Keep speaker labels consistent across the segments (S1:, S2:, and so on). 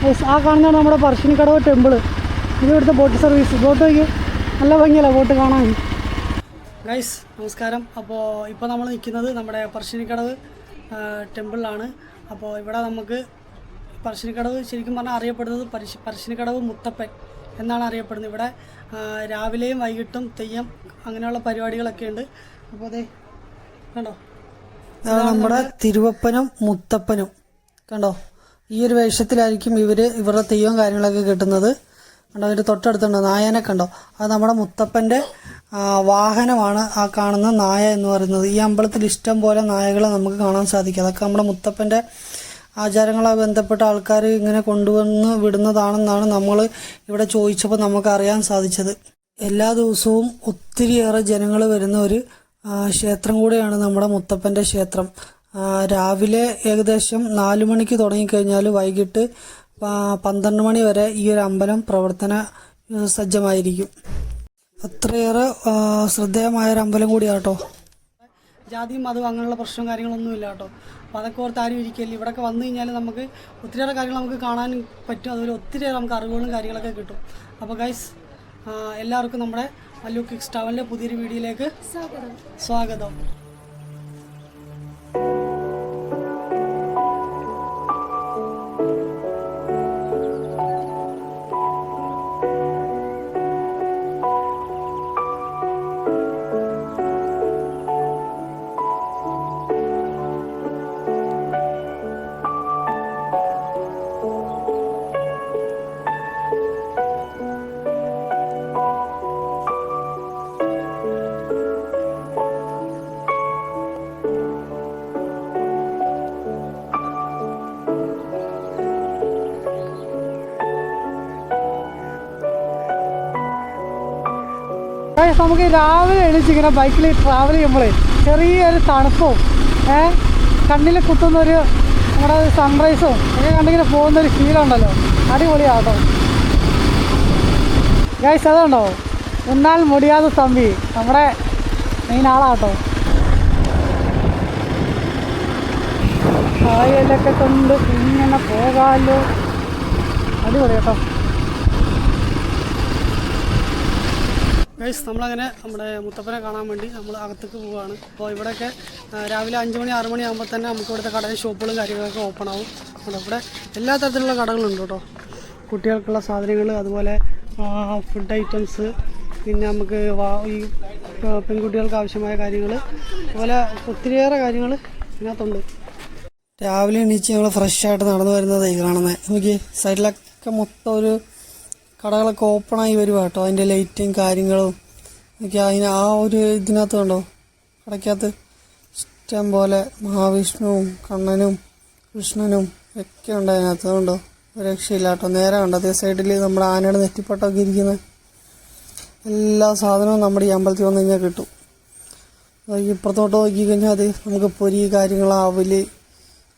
S1: ആ കാണുന്നതാണ് നമ്മുടെ പറശ്ശിനിക്കടവ് ടെമ്പിൾ ഇത് ഇവിടുത്തെ ബോട്ട് സർവീസ് ബോട്ട് നോക്കി നല്ല ഭംഗിയല്ല ബോട്ട് കാണാൻ? ഗൈസ് നമസ്കാരം. അപ്പോൾ ഇപ്പോൾ നമ്മൾ നിൽക്കുന്നത് നമ്മുടെ പറശ്ശിനിക്കടവ് ടെമ്പിളിലാണ് അപ്പോൾ ഇവിടെ നമുക്ക് പറശ്ശിനിക്കടവ് ശരിക്കും പറഞ്ഞാൽ അറിയപ്പെടുന്നത് പരിശ് പറശ്ശിനിക്കടവ് മുത്തപ്പൻ എന്നാണ് അറിയപ്പെടുന്നത്. ഇവിടെ രാവിലെയും വൈകിട്ടും തെയ്യം അങ്ങനെയുള്ള പരിപാടികളൊക്കെ ഉണ്ട്. അപ്പോൾ അതെ കണ്ടോ? നമ്മുടെ തിരുവപ്പനും മുത്തപ്പനും. കണ്ടോ? ഈ ഒരു വേഷത്തിലായിരിക്കും ഇവർ ഇവരുടെ തെയ്യവും കാര്യങ്ങളൊക്കെ കിട്ടുന്നത്. കണ്ടോ അതിന്റെ തൊട്ടടുത്തുണ്ട് നായനെ കണ്ടോ? അത് നമ്മുടെ മുത്തപ്പന്റെ വാഹനമാണ് ആ കാണുന്ന നായ എന്ന് പറയുന്നത്. ഈ അമ്പലത്തിൽ ഇഷ്ടം പോലെ നായകളെ നമുക്ക് കാണാൻ സാധിക്കും. അതൊക്കെ നമ്മുടെ മുത്തപ്പന്റെ ആചാരങ്ങളുമായി ബന്ധപ്പെട്ട ആൾക്കാർ ഇങ്ങനെ കൊണ്ടുവന്ന് വിടുന്നതാണെന്നാണ് നമ്മൾ ഇവിടെ ചോദിച്ചപ്പോൾ നമുക്ക് അറിയാൻ സാധിച്ചത്. എല്ലാ ദിവസവും ഒത്തിരിയേറെ ജനങ്ങൾ വരുന്ന ഒരു ക്ഷേത്രം കൂടെയാണ് നമ്മുടെ മുത്തപ്പന്റെ ക്ഷേത്രം. രാവിലെ ഏകദേശം നാലു മണിക്ക് തുടങ്ങിക്കഴിഞ്ഞാൽ വൈകിട്ട് പന്ത്രണ്ട് മണി വരെ ഈ ഒരു അമ്പലം പ്രവർത്തന സജ്ജമായിരിക്കും. അത്രയേറെ ശ്രദ്ധേയമായ ഒരു അമ്പലം കൂടിയാട്ടോ ജാതിയും മതവും അങ്ങനെയുള്ള പ്രശ്നവും കാര്യങ്ങളൊന്നും ഇല്ല കേട്ടോ അപ്പോൾ അതൊക്കെ ഓർത്ത് ആരും ഇരിക്കില്ല? ഇവിടെയൊക്കെ വന്നു കഴിഞ്ഞാൽ നമുക്ക് ഒത്തിരിയേറെ കാര്യങ്ങൾ നമുക്ക് കാണാൻ പറ്റും. അതുപോലെ ഒത്തിരിയേറെ നമുക്ക് അറിവുകളും കാര്യങ്ങളൊക്കെ കിട്ടും. അപ്പോൾ ഗൈസ് എല്ലാവർക്കും നമ്മുടെ അല്ലു കിക്സ് ടവലിന്റെ പുതിയൊരു വീഡിയോയിലേക്ക് സ്വാഗതം. സ്വാഗതം. നമുക്ക് രാവിലെ എണീച്ചിങ്ങനെ ബൈക്കിൽ ട്രാവൽ ചെയ്യുമ്പോഴേ ചെറിയൊരു തണുപ്പും ഏ കണ്ണിൽ കുത്തുന്നൊരു നമ്മുടെ സൺറൈസും ഒക്കെ കണ്ടിങ്ങനെ പോകുന്നൊരു ഫീലുണ്ടല്ലോ അടിപൊളി അടിപൊളിയാട്ടോ. ഗൈസ് അതുണ്ടോ? ഉന്നാൽ മുടിയാതെ തമ്പി. നമ്മുടെ മെയിൻ ആളാട്ടോ. കായലൊക്കെ കൊണ്ട് ഇങ്ങനെ പോകാമല്ലോ അടിപൊളി കേട്ടോ ഗൈസ് നമ്മളങ്ങനെ നമ്മുടെ മുത്തപ്പനെ കാണാൻ വേണ്ടി നമ്മൾ അകത്തേക്ക് പോവുകയാണ് അപ്പോൾ ഇവിടെയൊക്കെ രാവിലെ അഞ്ച് മണി ആറ് മണി ആകുമ്പോൾ തന്നെ നമുക്ക് ഇവിടുത്തെ കടയും ഷോപ്പുകളും കാര്യങ്ങളൊക്കെ ഓപ്പൺ ആവും. ഇവിടെ എല്ലാ തരത്തിലുള്ള കടകളുണ്ട് കേട്ടോ. കുട്ടികൾക്കുള്ള സാധനങ്ങൾ അതുപോലെ ഫുഡ് ഐറ്റംസ് പിന്നെ നമുക്ക് ഈ പെൺകുട്ടികൾക്ക് ആവശ്യമായ കാര്യങ്ങൾ അതുപോലെ ഒത്തിരിയേറെ കാര്യങ്ങൾ ഇതിനകത്തുണ്ട്. രാവിലെ എണീച്ച് ഞങ്ങൾ ഫ്രഷ് ആയിട്ട് നടന്നു വരുന്നത് ഈ കാണുന്നത് നോക്കി സൈഡിലൊക്കെ മൊത്തം ഒരു കടകളൊക്കെ ഓപ്പണായി വരുവാ കേട്ടോ. അതിന്റെ ലൈറ്റും കാര്യങ്ങളും എനിക്ക് അതിന് ആ ഒരു ഇതിനകത്ത് കണ്ടോ? കടയ്ക്കകത്ത് ഇഷ്ടം പോലെ മഹാവിഷ്ണുവും കണ്ണനും കൃഷ്ണനും ഒക്കെ ഉണ്ട് അതിനകത്ത്. കണ്ടോ രക്ഷയില്ല കേട്ടോ. നേരെ കണ്ടോ? അതേ സൈഡിൽ നമ്മുടെ ആനയുടെ നെറ്റിപ്പട്ടമൊക്കെ ഇരിക്കുന്നത് എല്ലാ സാധനവും നമ്മുടെ ഈ അമ്പലത്തിൽ വന്നു കഴിഞ്ഞാൽ കിട്ടും. ഇപ്പുറത്തോട്ട് നോക്കി കഴിഞ്ഞാൽ അത് നമുക്ക് പൊരി കാര്യങ്ങൾ അവൽ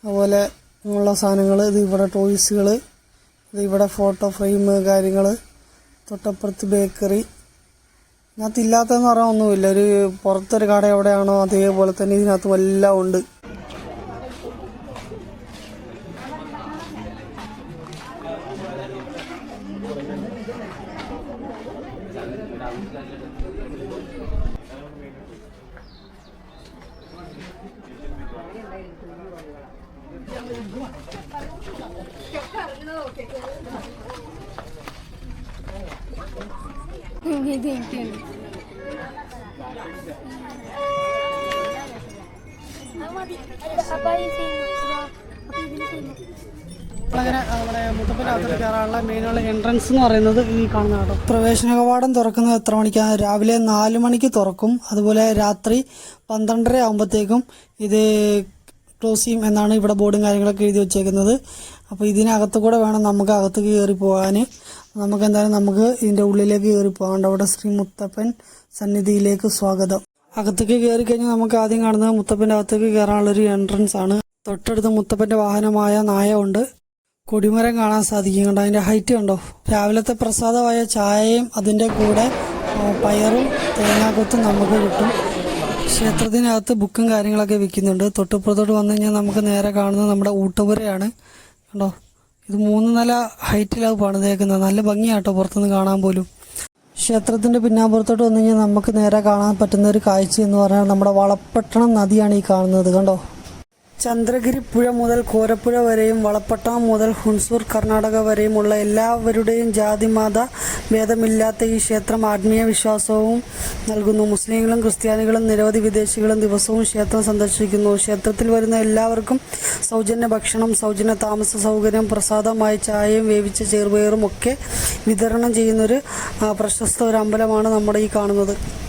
S1: അതുപോലെ ഉള്ള സാധനങ്ങൾ ഇത് ഇവിടെ ടോയ്സുകൾ ഇവിടെ ഫോട്ടോ ഫ്രെയിം കാര്യങ്ങൾ തൊട്ടപ്പുറത്ത് ബേക്കറി ഇതിനകത്ത് ഇല്ലാത്തതെന്ന് പറയാൻ ഒന്നുമില്ല. ഒരു പുറത്തൊരു കട എവിടെയാണോ അതേപോലെ തന്നെ ഇതിനകത്ത് എല്ലാം ഉണ്ട്. നമ്മുടെ അകത്തോട്ട് കയറാനുള്ള മെയിനുള്ള എൻട്രൻസ് എന്ന് പറയുന്നത് ഈ കാണുന്ന പ്രവേശന കവാടം തുറക്കുന്നത് എത്ര മണിക്കാണ് രാവിലെ നാല് മണിക്ക് തുറക്കും. അതുപോലെ രാത്രി പന്ത്രണ്ടര ആകുമ്പോഴത്തേക്കും ഇത് ക്ലോസ് എന്നാണ് ഇവിടെ ബോർഡും കാര്യങ്ങളൊക്കെ എഴുതി വെച്ചേക്കുന്നത്. അപ്പോൾ ഇതിനകത്ത് കൂടെ വേണം നമുക്ക് അകത്ത് കയറി പോകാൻ. നമുക്ക് എന്തായാലും നമുക്ക് ഇതിന്റെ ഉള്ളിലേക്ക് കയറി പോകാണ്ട് അവിടെ ശ്രീ മുത്തപ്പൻ സന്നിധിയിലേക്ക് സ്വാഗതം. അകത്തേക്ക് കയറി കഴിഞ്ഞാൽ നമുക്ക് ആദ്യം കാണുന്നത് മുത്തപ്പന്റെ അകത്തേക്ക് കയറാനുള്ളൊരു എൻട്രൻസ് ആണ്. തൊട്ടടുത്ത് മുത്തപ്പന്റെ വാഹനമായ നായ ഉണ്ട്. കൊടിമരം കാണാൻ സാധിക്കും കണ്ടോ? അതിന്റെ ഹൈറ്റ് കണ്ടോ? രാവിലത്തെ പ്രസാദമായ ചായയും അതിന്റെ കൂടെ പയറും തേങ്ങാക്കൊത്തും നമുക്ക് കിട്ടും. ക്ഷേത്രത്തിനകത്ത് ബുക്കും കാര്യങ്ങളൊക്കെ വിൽക്കുന്നുണ്ട്. തൊട്ടുപ്പുറത്തോട്ട് വന്നു കഴിഞ്ഞാൽ നമുക്ക് നേരെ കാണുന്നത് നമ്മുടെ ഊട്ടുപുരയാണ്. കണ്ടോ? ഇത് മൂന്ന് നില ഹൈറ്റിലാണ് പണിതേക്കുന്നത്. നല്ല ഭംഗിയാട്ടോ പുറത്തുനിന്ന് കാണാൻ പോലും. ക്ഷേത്രത്തിന്റെ പിന്നാമ്പുറത്തോട്ട് വന്നു കഴിഞ്ഞാൽ നമുക്ക് നേരെ കാണാൻ പറ്റുന്ന ഒരു കാഴ്ച എന്ന് പറഞ്ഞാൽ നമ്മുടെ വളപ്പട്ടണം നദിയാണ് ഈ കാണുന്നത്. കണ്ടോ? ചന്ദ്രഗിരി പുഴ മുതൽ കോരപ്പുഴ വരെയും വളപ്പട്ടണം മുതൽ ഹുൺസൂർ കർണാടക വരെയുമുള്ള എല്ലാവരുടെയും ജാതിമാത ഭേദമില്ലാത്ത ഈ ക്ഷേത്രം ആത്മീയ വിശ്വാസവും നൽകുന്നു. മുസ്ലിങ്ങളും ക്രിസ്ത്യാനികളും നിരവധി വിദേശികളും ദിവസവും ക്ഷേത്രം സന്ദർശിക്കുന്നു. ക്ഷേത്രത്തിൽ വരുന്ന എല്ലാവർക്കും സൗജന്യ ഭക്ഷണം സൗജന്യ താമസ സൗകര്യം പ്രസാദമായി ചായയും വേവിച്ച ചെറുപയറും ഒക്കെ വിതരണം ചെയ്യുന്നൊരു പ്രശസ്ത ഒരു അമ്പലമാണ് നമ്മുടെ ഈ കാണുന്നത്.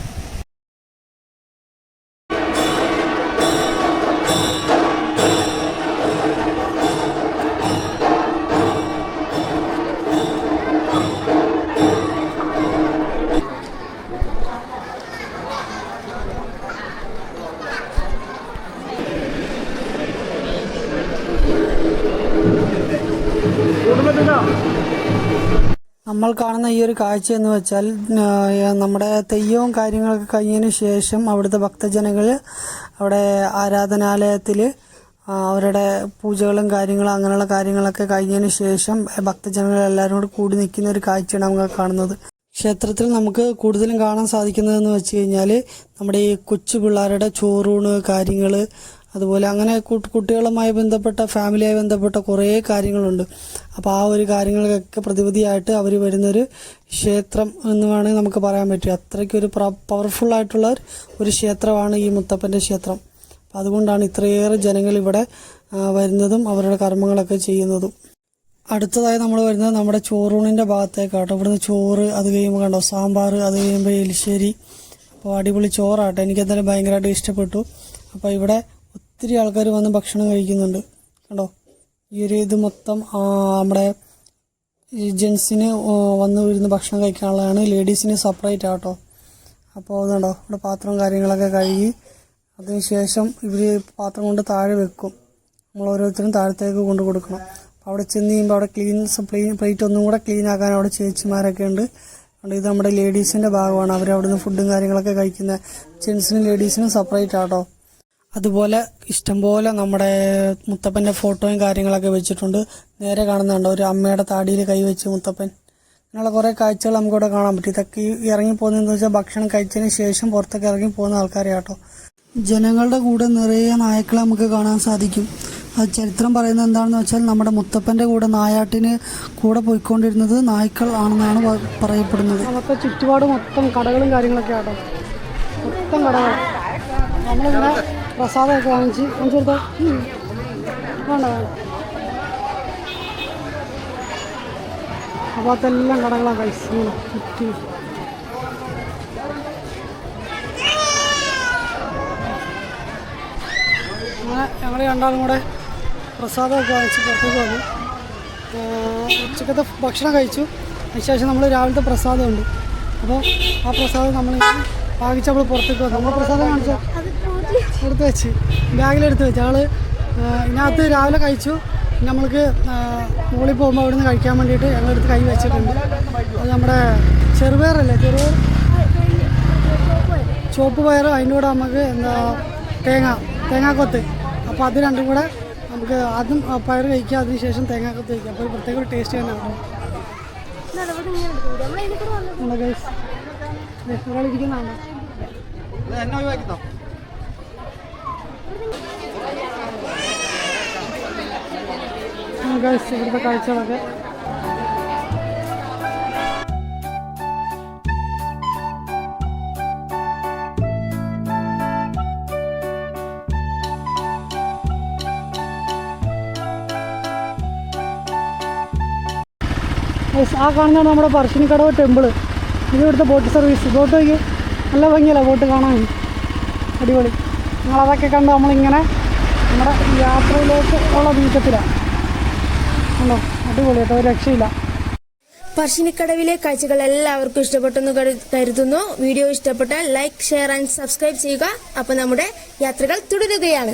S1: നമ്മൾ കാണുന്ന ഈ ഒരു കാഴ്ച എന്ന് വെച്ചാൽ നമ്മുടെ തെയ്യവും കാര്യങ്ങളൊക്കെ കഴിഞ്ഞതിന് ശേഷം അവിടുത്തെ ഭക്തജനങ്ങൾ അവിടെ ആരാധനാലയത്തിൽ അവരുടെ പൂജകളും കാര്യങ്ങളും അങ്ങനെയുള്ള കാര്യങ്ങളൊക്കെ കഴിഞ്ഞതിന് ശേഷം ഭക്തജനങ്ങൾ എല്ലാവരും കൂടി കൂടി നിൽക്കുന്ന ഒരു കാഴ്ചയാണ് നമ്മൾ കാണുന്നത്. ക്ഷേത്രത്തിൽ നമുക്ക് കൂടുതലും കാണാൻ സാധിക്കുന്നതെന്ന് വെച്ച് കഴിഞ്ഞാൽ നമ്മുടെ ഈ കൊച്ചു പിള്ളേരുടെ ചോറൂണ് കാര്യങ്ങൾ അതുപോലെ അങ്ങനെ കുട്ടികളുമായി ബന്ധപ്പെട്ട ഫാമിലിയായി ബന്ധപ്പെട്ട കുറേ കാര്യങ്ങളുണ്ട്. അപ്പോൾ ആ ഒരു കാര്യങ്ങൾക്കൊക്കെ പ്രതിവിധിയായിട്ട് അവർ വരുന്നൊരു ക്ഷേത്രം എന്ന് വേണമെങ്കിൽ നമുക്ക് പറയാൻ പറ്റും. അത്രയ്ക്ക് ഒരു പവർഫുൾ ആയിട്ടുള്ള ഒരു- ക്ഷേത്രമാണ് ഈ മുത്തപ്പന്റെ ക്ഷേത്രം. അപ്പം അതുകൊണ്ടാണ് ഇത്രയേറെ ജനങ്ങൾ ഇവിടെ വരുന്നതും അവരുടെ കർമ്മങ്ങളൊക്കെ ചെയ്യുന്നതും. അടുത്തതായി നമ്മൾ വരുന്നത് നമ്മുടെ ചോറൂണിന്റെ ഭാഗത്തേക്കാട്ടോ. ഇവിടുന്ന് ചോറ് അത് കഴിയുമ്പോൾ കണ്ടോ? സാമ്പാർ അത് കഴിയുമ്പോൾ എലിശ്ശേരി. അപ്പോൾ അടിപൊളി ചോറാട്ടോ. എനിക്ക് എന്തായാലും ഭയങ്കരമായിട്ട് ഇഷ്ടപ്പെട്ടു. അപ്പോൾ ഇവിടെ ഒത്തിരി ആൾക്കാർ വന്ന് ഭക്ഷണം കഴിക്കുന്നുണ്ട്. കണ്ടോ? ഈ ഒരു ഇത് മൊത്തം നമ്മുടെ ജെൻസിന് വന്ന് ഇരുന്ന് ഭക്ഷണം കഴിക്കാനുള്ളതാണ്. ലേഡീസിന് സെപ്പറേറ്റ് ആട്ടോ. അപ്പോൾ അതുണ്ടോ ഇവിടെ പാത്രവും കാര്യങ്ങളൊക്കെ കഴുകി അതിനുശേഷം ഇവർ പാത്രം കൊണ്ട് താഴെ വെക്കും. നമ്മൾ ഓരോരുത്തരും താഴത്തേക്ക് കൊണ്ട് കൊടുക്കണം. അപ്പോൾ അവിടെ ചെന്ന് കഴിയുമ്പോൾ അവിടെ ക്ലീൻ ക്ലീൻ പ്ലേറ്റ് ഒന്നും കൂടെ ക്ലീൻ ആക്കാൻ അവിടെ ചേച്ചിമാരൊക്കെ ഉണ്ട്. അതുകൊണ്ട് ഇത് നമ്മുടെ ലേഡീസിന്റെ ഭാഗമാണ്. അവർ അവിടെ നിന്ന് ഫുഡും കാര്യങ്ങളൊക്കെ കഴിക്കുന്നത് ജെൻസിനും ലേഡീസിനും സെപ്പറേറ്റ് ആട്ടോ. അതുപോലെ ഇഷ്ടംപോലെ നമ്മുടെ മുത്തപ്പന്റെ ഫോട്ടോയും കാര്യങ്ങളൊക്കെ വെച്ചിട്ടുണ്ട്. നേരെ കാണുന്നുണ്ട് ഒരു അമ്മയുടെ താടിയിൽ കൈവച്ച് മുത്തപ്പൻ. അങ്ങനെയുള്ള കുറേ കാഴ്ചകൾ നമുക്കിവിടെ കാണാൻ പറ്റും. ഇതൊക്കെ ഇറങ്ങി പോകുന്നതെന്ന് വെച്ചാൽ ഭക്ഷണം കഴിച്ചതിന് ശേഷം പുറത്തൊക്കെ ഇറങ്ങി പോകുന്ന ആൾക്കാരെ കേട്ടോ. ജനങ്ങളുടെ കൂടെ നിറയെ നായ്ക്കളെ നമുക്ക് കാണാൻ സാധിക്കും. അത് ചരിത്രം പറയുന്നത് എന്താണെന്ന് വെച്ചാൽ നമ്മുടെ മുത്തപ്പന്റെ കൂടെ നായാട്ടിന് കൂടെ പോയിക്കൊണ്ടിരുന്നത് നായ്ക്കൾ ആണെന്നാണ് പറയപ്പെടുന്നത്. അവിടുത്തെ ചുറ്റുപാട് മൊത്തം കടകളും കാര്യങ്ങളൊക്കെ ആട്ടോ മൊത്തം കടകൾ നമ്മളിങ്ങനെ പ്രസാദമൊക്കെ വാങ്ങിച്ച് വാങ്ങിച്ചു കൊടുത്തോ. വേണ്ട വേണ്ട. അപ്പോൾ അതെല്ലാം കടകളാണ് കഴിച്ചു ചുറ്റി. അങ്ങനെ ഞങ്ങൾ രണ്ടാളും കൂടെ പ്രസാദമൊക്കെ വാങ്ങിച്ച് പുറത്തേക്ക് വന്നു. ഉച്ചക്കത്തെ ഭക്ഷണം കഴിച്ചു. അതിനുശേഷം നമ്മൾ രാവിലത്തെ പ്രസാദമുണ്ട് അപ്പോൾ ആ പ്രസാദം നമ്മൾ വാങ്ങിച്ച് നമ്മൾ പുറത്തേക്ക് വന്നു. നമ്മൾ പ്രസാദം കാണിച്ചോ? എടുത്ത് വെച്ച് ബാഗിലെടുത്ത് വെച്ച്. ആൾ ഇതിനകത്ത് രാവിലെ കഴിച്ചു. പിന്നെ നമ്മൾക്ക് മുകളിൽ പോകുമ്പോൾ അവിടെ നിന്ന് കഴിക്കാൻ വേണ്ടിയിട്ട് ഞങ്ങളെടുത്ത് കൈ വെച്ചിട്ടുണ്ട്. അത് നമ്മുടെ ചെറുപയറല്ലേ ചെറുപയർ? ചുവപ്പ് പയർ അതിന്റെ കൂടെ നമുക്ക് എന്താ തേങ്ങ തേങ്ങാക്കൊത്ത് അപ്പോൾ അത് രണ്ടും കൂടെ നമുക്ക് ആദ്യം ആ പയർ കഴിക്കുക അതിന് ശേഷം തേങ്ങാക്കൊത്ത് കഴിക്കുക. അപ്പോൾ ഒരു പ്രത്യേക ഒരു ടേസ്റ്റ് തന്നെ ഉണ്ടാവും ഒരാളിരിക്കുന്നതാണോ ഗൈസ് ഇവിടുത്തെ കാഴ്ചകളൊക്കെ. ആ കാണുന്നതാണ് നമ്മുടെ പറശ്ശിനിക്കടവ് ടെമ്പിൾ ഇത് ഇവിടുത്തെ ബോട്ട് സർവീസ് ബോട്ട് നോക്കി നല്ല ഭംഗിയല്ല ബോട്ട് കാണാൻ? അടിപൊളി. നിങ്ങളതൊക്കെ കണ്ട് നമ്മളിങ്ങനെ നമ്മുടെ യാത്രയിലേക്ക് ഉള്ള നീക്കത്തിലാണ് ഉണ്ടോ അടിപൊളി കേട്ടോ രക്ഷയില്ല.
S2: പറശ്ശിനിക്കടവിലെ കാഴ്ചകൾ എല്ലാവർക്കും ഇഷ്ടപ്പെട്ടെന്ന് കരുതുന്നു. വീഡിയോ ഇഷ്ടപ്പെട്ടാൽ ലൈക്ക് ഷെയർ ആൻഡ് സബ്സ്ക്രൈബ് ചെയ്യുക. അപ്പൊ നമ്മുടെ യാത്രകൾ തുടരുകയാണ്.